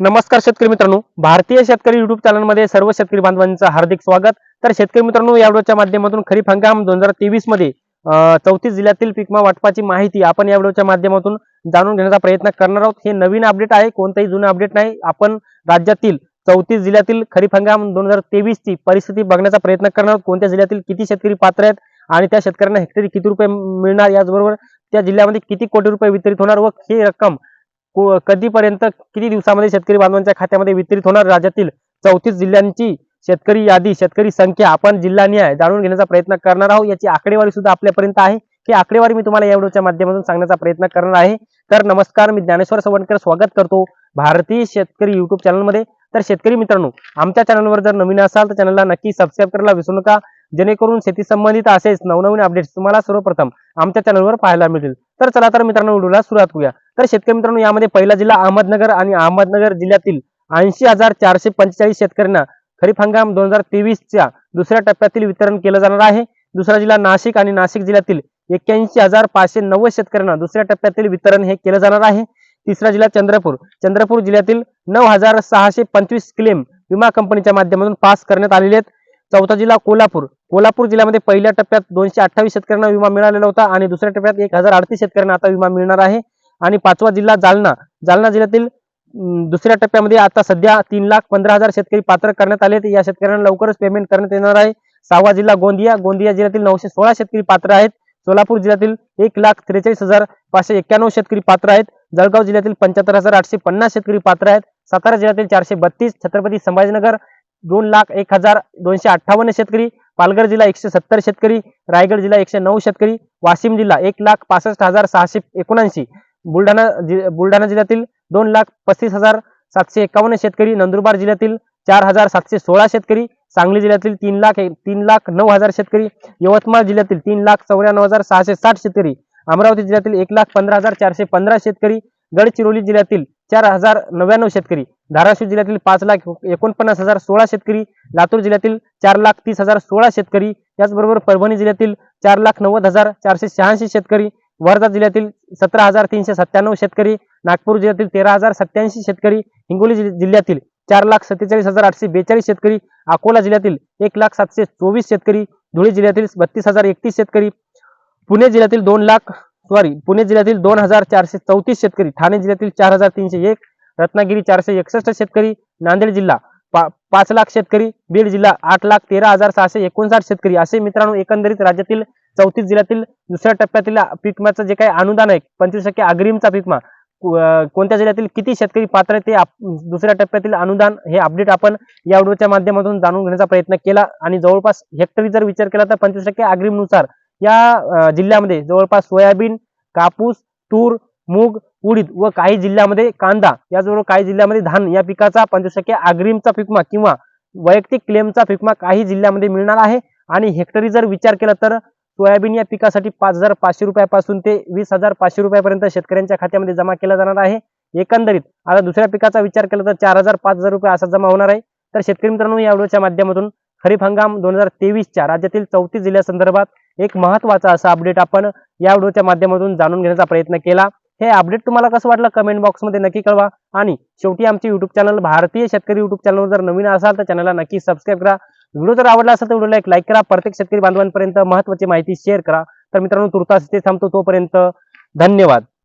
नमस्कार शेतकरी मित्रांनो. भारतीय शेतकरी युट्यूब चॅनलमध्ये सर्व शेतकरी बांधवांचं हार्दिक स्वागत. तर शेतकरी मित्रांनो या व्हिडिओच्या माध्यमातून खरीप हंगाम दोन हजार तेवीसमध्ये चौतीस जिल्ह्यातील पिकमा वाटपाची माहिती आपण या व्हिडिओच्या माध्यमातून जाणून घेण्याचा प्रयत्न करणार आहोत. हे नवीन अपडेट आहे कोणताही जुनं अपडेट नाही. आपण राज्यातील चौतीस जिल्ह्यातील खरीप हंगाम दोन हजार तेवीस ची परिस्थिती बघण्याचा प्रयत्न करणार आहोत. कोणत्या जिल्ह्यातील किती शेतकरी पात्र आहेत आणि त्या शेतकऱ्यांना हेक्टरी किती रुपये मिळणार याचबरोबर त्या जिल्ह्यामध्ये किती कोटी रुपये वितरित होणार व ही रक्कम कधीपर्यंत किती दिवसामध्ये शेतकरी बांधवांच्या खात्यामध्ये वितरित होणार? राज्यातील चौतीस जिल्ह्यांची शेतकरी यादी शेतकरी संख्या आपण जिल्हानिहाय जाणून घेण्याचा प्रयत्न करणार आहोत. याची आकडेवारी सुद्धा आपल्यापर्यंत आहे. ही आकडेवारी मी तुम्हाला या व्हिडिओच्या माध्यमातून सांगण्याचा प्रयत्न करणार आहे. तर नमस्कार मी ज्ञानेश्वर सवणकर स्वागत करतो भारतीय शेतकरी युट्यूब चॅनलमध्ये. तर शेतकरी मित्रांनो आमच्या चॅनलवर जर नवीन असाल तर चॅनलला नक्की सबस्क्राईब करायला विसरू नका. जेणेकरून शेती संबंधित असेच नवनवीन अपडेट्स तुम्हाला सर्वप्रथम आमच्या चॅनलवर पाहायला मिळतील. तर चला तर मित्रांनो व्हिडिओला सुरुवात करूया. तर शेतकरी मित्रांनो यामध्ये पहिला जिल्हा अहमदनगर आणि अहमदनगर जिल्ह्यातील ऐंशी हजार चारशे पंचेचाळीस शेतकऱ्यांना खरीप हंगाम दोन हजार तेवीसच्या दुसऱ्या टप्प्यातील वितरण केलं जाणार आहे. दुसरा जिल्हा नाशिक आणि नाशिक जिल्ह्यातील एक्क्याऐंशी हजार पाचशे नव्वद शेतकऱ्यांना दुसऱ्या टप्प्यातील वितरण हे केलं जाणार आहे. तिसरा जिल्हा चंद्रपूर. चंद्रपूर जिल्ह्यातील नऊ हजार सहाशे पंचवीस क्लेम विमा कंपनीच्या माध्यमातून पास करण्यात आलेले आहेत. चौथा जिल्हा कोल्हापूर. कोल्हापूर जिल्ह्यामध्ये पहिल्या टप्प्यात दोनशे अठ्ठावीस शेतकऱ्यांना विमा मिळालेला होता आणि दुसऱ्या टप्प्यात एक हजार अडतीस शेतकऱ्यांना आता विमा मिळणार आहे. आणि पाचवा जिल्हा जालना. जालना जिल्ह्यातील दुसऱ्या टप्प्यामध्ये आता सध्या तीन लाख पंधरा हजार शेतकरी पात्र करण्यात आले आहेत. या शेतकऱ्यांना लवकरच पेमेंट करण्यात येणार आहे. सहावा जिल्हा गोंदिया. गोंदिया जिल्ह्यातील नऊशे सोळा शेतकरी पात्र आहेत. सोलापूर जिल्ह्यातील एक लाख त्रेचाळीस हजार पाचशे एक्क्याण्णव शेतकरी पात्र आहेत. जळगाव जिल्ह्यातील पंच्याहत्तर हजार आठशे पन्नास शेतकरी पात्र आहेत. सातारा जिल्ह्यातील चारशे बत्तीस. छत्रपती संभाजीनगर दोन लाख एक हजार दोनशे अठ्ठावन्न शेतकरी पालघर जिल्हा एकशे सत्तर शेतकरी रायगड जिल्हा एकशे नऊ शेतकरी वाशिम जिल्हा एक लाख पासष्ट हजार सहाशे एकोणऐंशी बुलढाणा जि- बुलढाणा जिल्ह्यातील दोन लाख पस्तीस हजार सातशे एकावन्न शेतकरी नंदुरबार जिल्ह्यातील चार हजार सातशे सोळा शेतकरी सांगली जिल्ह्यातील तीन लाख तीन लाख नऊ हजार शेतकरी यवतमाळ जिल्ह्यातील तीन लाख चौऱ्याण्णव हजार सहाशे साठ शेतकरी अमरावती जिल्ह्यातील एक लाख पंधरा हजार चारशे पंधरा शेतकरी गडचिरोली जिल्ह्यातील चार हजार नव्याण्णव शेतकरी. धाराशिव जिल्ह्यातील पाच लाख एकोणपन्नास हजार सोळा शेतकरी. लातूर जिल्ह्यातील चार लाख तीस हजार सोळा शेतकरी. त्याचबरोबर परभणी जिल्ह्यातील चार लाख नव्वद हजार चारशे शहाऐंशी शेतकरी. वर्धा जिल्ह्यातील सतरा हजार तीनशे सत्त्याण्णव शेतकरी. नागपूर जिल्ह्यातील तेरा हजार सत्याऐंशी शेतकरी. हिंगोली जिल्ह्यातील चार लाख सत्तेचाळीस हजार आठशे बेचाळीस शेतकरी. अकोला जिल्ह्यातील एक लाख सातशे चोवीस शेतकरी. धुळे जिल्ह्यातील बत्तीस हजार एकतीस शेतकरी. पुणे जिल्ह्यातील दोन लाख सॉरी पुणे जिल्ह्यातील दोन हजार चारशे चौतीस शेतकरी ठाणे जिल्ह्यातील चार हजार तीनशे एक रत्नागिरी चारशे एकसष्ट शेतकरी नांदेड जिल्हा पा- पाच लाख शेतकरी बीड जिल्हा आठ लाख तेरा हजार सहाशे एकोणसाठ शेतकरी. असे मित्रांनो एकंदरीत राज्यातील चौतीस जिल्ह्यातील दुसऱ्या टप्प्यातील पीकमाचं जे काही अनुदान आहे पंचवीस टक्के अग्रिमचा पीकमा कोणत्या जिल्ह्यातील किती शेतकरी पात्र आहे ते दुसऱ्या टप्प्यातील अनुदान हे अपडेट आपण या व्हिडिओच्या माध्यमातून जाणून घेण्याचा प्रयत्न केला. आणि जवळपास हेक्टरी जर विचार केला तर पंचवीस टक्के अग्रिमनुसार या जिल्ह्यामध्ये जवळपास सोयाबीन कापूस तूर मूग उडीद व काही जिल्ह्यामध्ये कांदा याचबरोबर काही जिल्ह्यामध्ये धान या पिकाचा पंचवीस टक्के अग्रिमचा पिकमा किंवा वैयक्तिक क्लेमचा पिकमा काही जिल्ह्यामध्ये मिळणार आहे. आणि हेक्टरी जर विचार केला तर सोयाबीन या पिकासाठी पाच हजार पाचशे रुपयापासून ते वीस हजार पाचशे रुपयापर्यंत शेतकऱ्यांच्या खात्यामध्ये जमा केला जाणार आहे. एकंदरीत आता दुसऱ्या पिकाचा विचार केला तर चार हजार पाच हजार रुपये असा जमा होणार आहे. तर शेतकरी मित्रांनो या व्हिडिओच्या माध्यमातून खरीप हंगाम दोन हजार तेवीसच्या राज्यातील चौतीस जिल्ह्यासंदर्भात एक महत्त्वाचा असा अपडेट आपण या व्हिडिओच्या माध्यमातून जाणून घेण्याचा प्रयत्न केला. हे अपडेट तुम्हाला कसं वाटलं कमेंट बॉक्समध्ये नक्की कळवा. आणि शेवटी आमचे युट्यूब चॅनल भारतीय शेतकरी युट्यूब चॅनलवर जर नवीन असाल तर चॅनलला नक्की सबस्क्राईब करा. व्हिडिओ जर आवडला असेल तर व्हिडिओला एक लाईक करा. प्रत्येक शेतकरी बांधवांपर्यंत महत्वाची माहिती शेअर करा. तर मित्रांनो तुर्तास इथे थांबतो तोपर्यंत धन्यवाद.